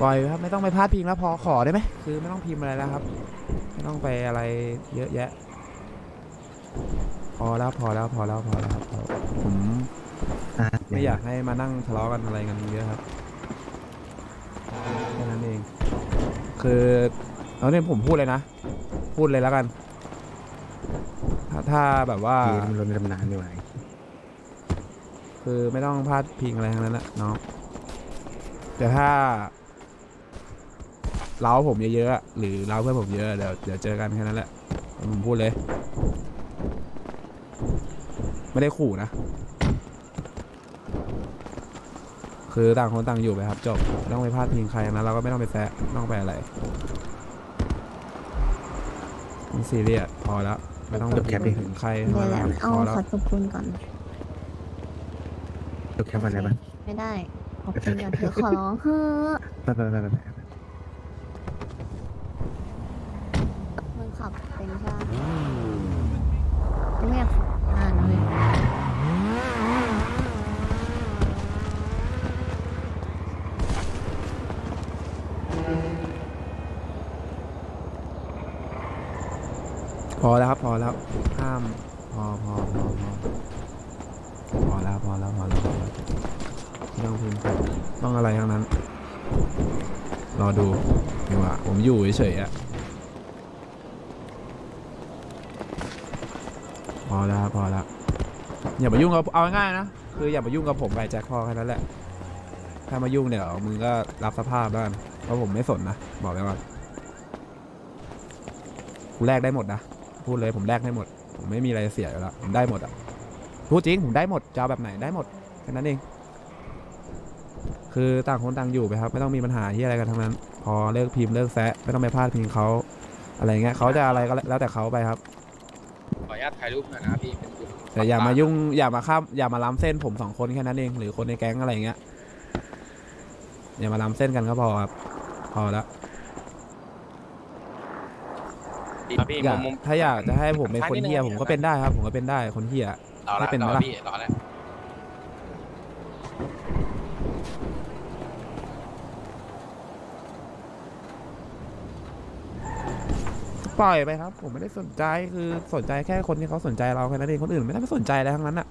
ปล่อยครับไม่ต้องไปพลาดพิงแล้วพอขอได้ไหมคือไม่ต้องพิมพ์อะไรแล้วครับ ไม่ต้องไปอะไรเยอะแยะ พอแล้วพอแล้วพอแล้วพอแล้วครับพอผมไม่อยากให้มานั่งทะเลาะกันอะไรกันเยอะครับแค่นั้นเอง คือเอาเนี่ยผมพูดเลยนะ พูดเลยแล้วกัน ถ้าถ้าแบบว่ามันลดในตำนานดีกว่าคือไม่ต้องพลาดพิงอะไรทั้งนั้นนะน้องแต่ถ้า เล้าผมเยอะๆอะหรือเล้าเพื่อนผมเยอะเดี๋ยวเดี๋ยวเจอกันแค่นั้นแหละผมพูดเลย ไม่ได้ขู่นะ คือต่างคนต่างอยู่ไปครับจบไม่ต้องไปพลาดพิงใครนะเราก็ไม่ต้องไปแซะไม่ต้องไปอะไรมันซีเรียสพอแล้วไม่ต้องไปถึงใครเดี๋ยวแล้วเอาพอแล้วขอขอบคุณก่อนยกแคปอะไรบ้างไม่ได้ ขอบคุณก่อนเธอขอร้องเฮ้อะไปไปไปไปไปมึง ขับเป็นใช่ไหมไม่อยากขับนานเลยพอแล้วครับพอแล้วห้ามพอพอพอพอพอแล้วพอแล้วพอแล้วพอแล้วไม่ต้องพิมพ์ต้องอะไรทั้งนั้น รอดูดีกว่าผมอยู่เฉยๆอะ อแล้วครับพอแล้วอย่ามายุ่งกับเอาง่ายๆนะคืออย่ามายุ่งกับผมไปแจ็คพอแค่นั้นแหละ ถ้ามายุ่งเดี๋ยวมึงก็รับสภาพแล้วกันเพราะผมไม่สนนะบอกไว้ก่อนกูแลกได้หมดนะพูดเลยผมแลกได้หมด ผมไม่มีอะไรเสียอยู่แล้วผมได้หมดอะพูดจริงผมได้หมดจะเอาแบบไหนได้หมดแค่นั้นเอง คือต่างคนต่างอยู่ไปครับ ไม่ต้องมีปัญหาที่อะไรกันทั้งนั้น พอเลิกพิมพ์เลิกแซะไม่ต้องไปพลาดพิงเขาอะไรเงี้ยเขาจะอะไรก็แล้วแต่เขาไปครับาตถ่ายรูปหน่อยนะครับพี่เป็นกลุ่มแต่อย่ามายุ่งอย่ามาข้ามอย่ามาล้ำเส้นผมสองคนแค่นั้นเองหรือคนในแก๊งอะไรเงี้ยอย่ามาล้ำเส้นกันก็พอครับพอแล้วครับพี่อยากมุมถ้าอยากจะให้ผมเป็นคนเฮียซ้ายนิดนึงผมก็เป็นได้ครับ ผมก็เป็นได้คนเฮียรอไม่ละเป็นรอไหมล่ะพี่รอแล้ว ปล่อยไปครับ ผมไม่ได้สนใจคือสนใจแค่คนที่เขาสนใจเราแค่นั้นเองคนอื่นไม่ต้ไปสนใจอะไรทั้งนั้นอะ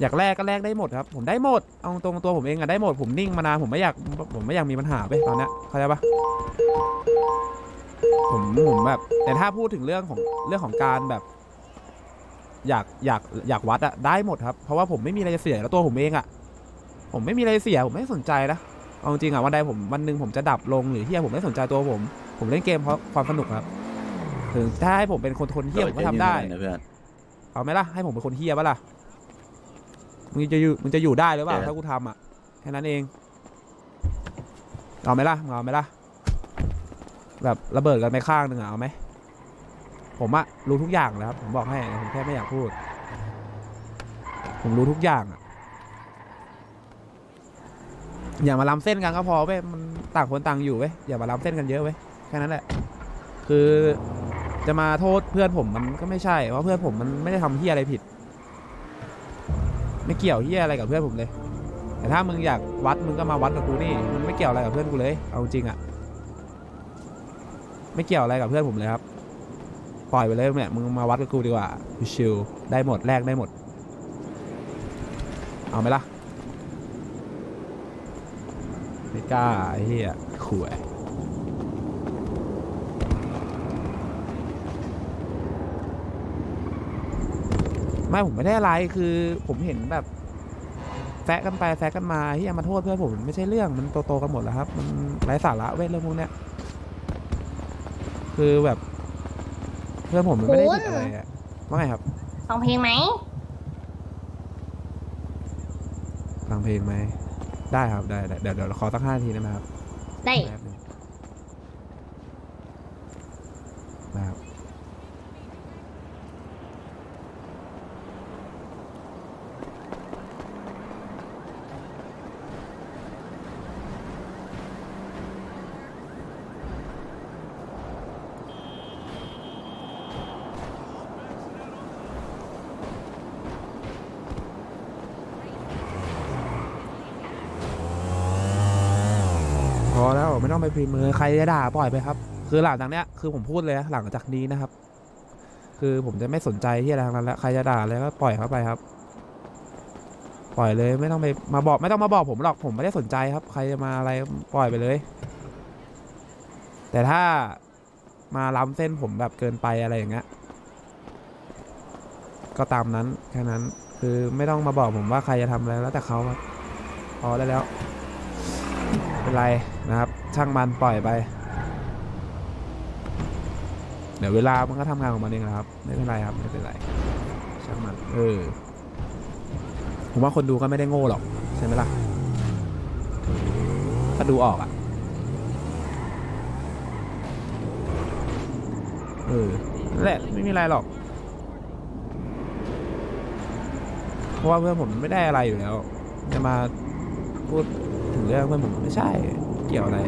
อยากแลกก็แลกได้หมดครับ ผมได้หมดเอาตรงตัวผมเองอะได้หมดผมนิ่งมานานผมไม่อยากผมไม่อยากมีปัญหาไปตอนนี้เข้าใจปะผมผมแบบ แต่ถ้าพูดถึงเรื่องของเรื่องของการแบบ อยากอยากอยากวัดอะได้หมดครับ เพราะว่าผมไม่มีอะไรจะเสียแล้วตัวผมเองอะผมไม่มีอะไรเสียผมไม่สนใจนะเอาจริงอะวันใดผมวันหนึ่งผมจะดับลงหรือที่ผมไม่สนใจตัวผม ผมเล่นเกมเพราะความสนุกครับถึงถ้าให้ผมเป็นคนคนเฮี้ยผมก็ทำได้ นะเพื่อน เอาไหมล่ะให้ผมเป็นคนเฮี้ยปะล่ะมึงจะอยู่มึงจะอยู่ได้หรือเปล่าเออ ถ้ากูทำอะแค่นั้นเอง เอาไหมล่ะมึงเอาไหมล่ะแบบระเบิดกันไปข้างหนึ่งอะเอาไหมผมอะรู้ทุกอย่างแล้วครับผมบอกให้ผมแค่ไม่อยากพูด ผมรู้ทุกอย่างอะอย่ามาล้ำเส้นกันก็พอเว้ยมันต่างคนต่างอยู่เว้ยอย่ามาล้ำเส้นกันเยอะเว้ย แค่นั้นแหละ คือจะมาโทษเพื่อนผมมันก็ไม่ใช่ เพราะเพื่อนผมมันไม่ได้ทำเฮียอะไรผิด ไม่เกี่ยวเฮียอะไรกับเพื่อนผมเลย แต่ถ้ามึงอยากวัดมึงก็มาวัดกับกูนี่ มันไม่เกี่ยวอะไรกับเพื่อนกูเลย เอาจริงอะไม่เกี่ยวอะไรกับเพื่อนผมเลยครับ ปล่อยไปเลยเนี่ยมึงมาวัดกับกูดีกว่าชิวได้หมดแลกได้หมด เอาไหมล่ะ ไม่กล้าไอ้เฮียข่วย ไม่ผมไม่ได้อะไรคือผมเห็นแบบแซะกันไปแซะกันมาที่มาโทษเพื่อนผมมันไม่ใช่เรื่องมันโตๆกันหมดแล้วครับ มันไร้สาระเว้ยเรื่องพวกเนี้ยคือแบบ เพื่อนผมมันไม่ได้ผิดอะไรอะว่าไงครับฟังเพลงไหมฟังเพลงไหมได้ครับได้ได้เดี๋ยวเดี๋ยวขอสักห้านาทีได้ไหมครับได้ แป๊บนึง ต้องไปพิมพ์มือใครจะด่าปล่อยไปครับ คือหลังจากเนี้ยคือผมพูดเลยหลังจากนี้นะครับ คือผมจะไม่สนใจที่อะไรทั้งนั้นแล้วใครจะด่าอะไรก็ปล่อยเข้าไปครับ ปล่อยเลยไม่ต้องไปมาบอกไม่ต้องมาบอกผมหรอกผมไม่ได้สนใจครับ ใครจะมาอะไรปล่อยไปเลย แต่ถ้ามาล้ำเส้นผมแบบเกินไปอะไรอย่างเงี้ยก็ตามนั้นแค่นั้นคือไม่ต้องมาบอกผมว่าใครจะทำอะไรแล้วแต่เขาครับพอได้แล้ว เป็นไรนะครับ ช่างมันปล่อยไป เดี๋ยวเวลามันก็ทำงานของมันเองนะครับ ไม่เป็นไรครับไม่เป็นไร ช่างมัน เออ ผมว่าคนดูก็ไม่ได้โง่หรอก ใช่ไหมล่ะถ้าดูออกอะ เออนั่นแหละไม่มีอะไรหรอก เพราะว่าเพื่อนผมไม่ได้อะไรอยู่แล้ว จะมาพูด เรื่องเพื่อนผมไม่ใช่ เกี่ยวอะไร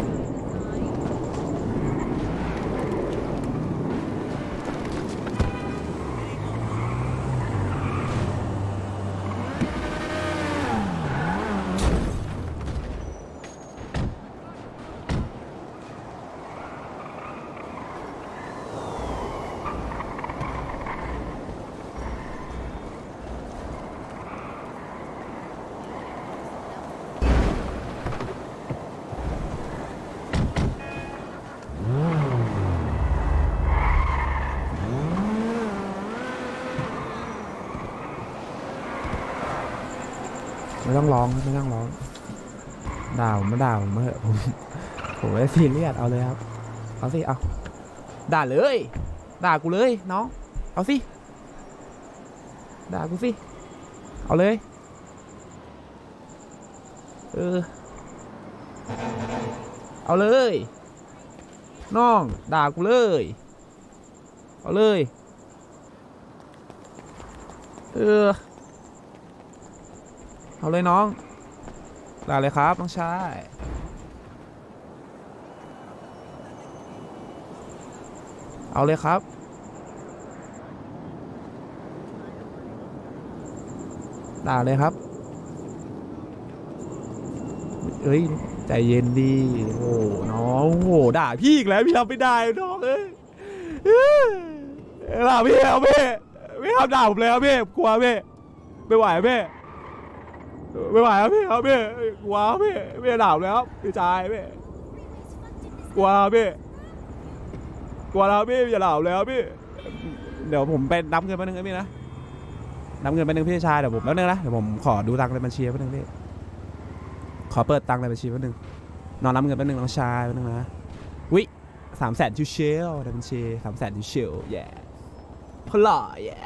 ไม่ต้องร้องไม่ต้องร้องด่าผมมาด่าผมมาเถอะผมผมไม่ซีเรียสเอาเลยครับ เอาสิเอาด่าเลย ด่ากูเลยน้องเอาสิด่ากูสิเอาเลยเออเอาเลยน้องด่ากูเลย เอาเลย เออ เอาเลยน้องด่าเลยครับน้องชายเอาเลยครับ ด่าเลยครับ เอ้ย ใจเย็นดี โอ้น้องโอ้ด่าพี่อีกแล้วพี่ทำไม่ได้น้องเอ้ยเอ้ยด่าพี่เอาพี่พี่ทำด่าผมเลยครับพี่กลัวพี่ไม่ไหวพี่ ไม่ไหวครับพี่ครับพี่กลัวครับพี่พี่ด่าผมแล้วพี่ชายพี่กลัวครับพี่กลัวแล้วครับพี่อย่าด่าผมแล้วพี่เดี๋ยวผมไปนับเงินแป๊บนึงนะพี่นะนับเงินแป๊บนึงพี่ชายเดี๋ยวผมแป๊บนึงนะเดี๋ยวผมขอดูตังค์ในบัญชีแป๊บนึงพี่ขอเปิดตังค์ในบัญชีแป๊บนึงนอนนับเงินแป๊บนึงน้องชายแป๊บนึงนะวิสามแสนชิวเชลในบัญชีสามแสนชิวเชลแย่พล่อแย่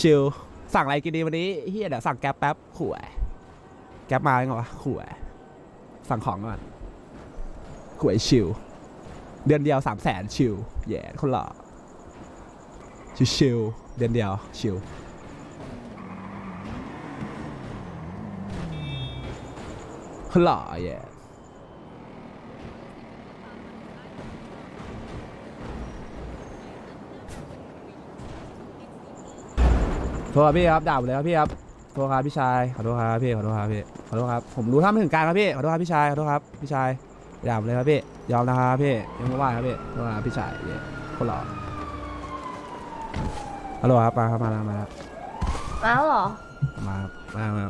ชิวๆ สั่งอะไรกินดีวันนี้เฮียเดี๋ยวสั่งแก๊ปแป๊บขวยแก๊ปมาไงวะขวยสั่งของก่อนขวยชิว เดือนเดียวสามแสนชิวแย่คนหล่อชิวชิวเดือนเดียวชิวคนหล่อแย่โทษครับพี่ครับด่าผมเลยครับพี่ครับโทษครับพี่ชายขอโทษครับพี่ขอโทษครับพี่ขอโทษครับผมรู้ท่าไม่ถึงการครับพี่ขอโทษครับพี่ชายขอโทษครับพี่ชายอย่าผมเลยครับพี่ยอมนะครับพี่ยังไม่ว่าครับพี่ว่าพี่ชายเย่คนหล่อฮัลโหลครับมาครับมาแล้วมาแล้วแล้วเหรอมาครับมามา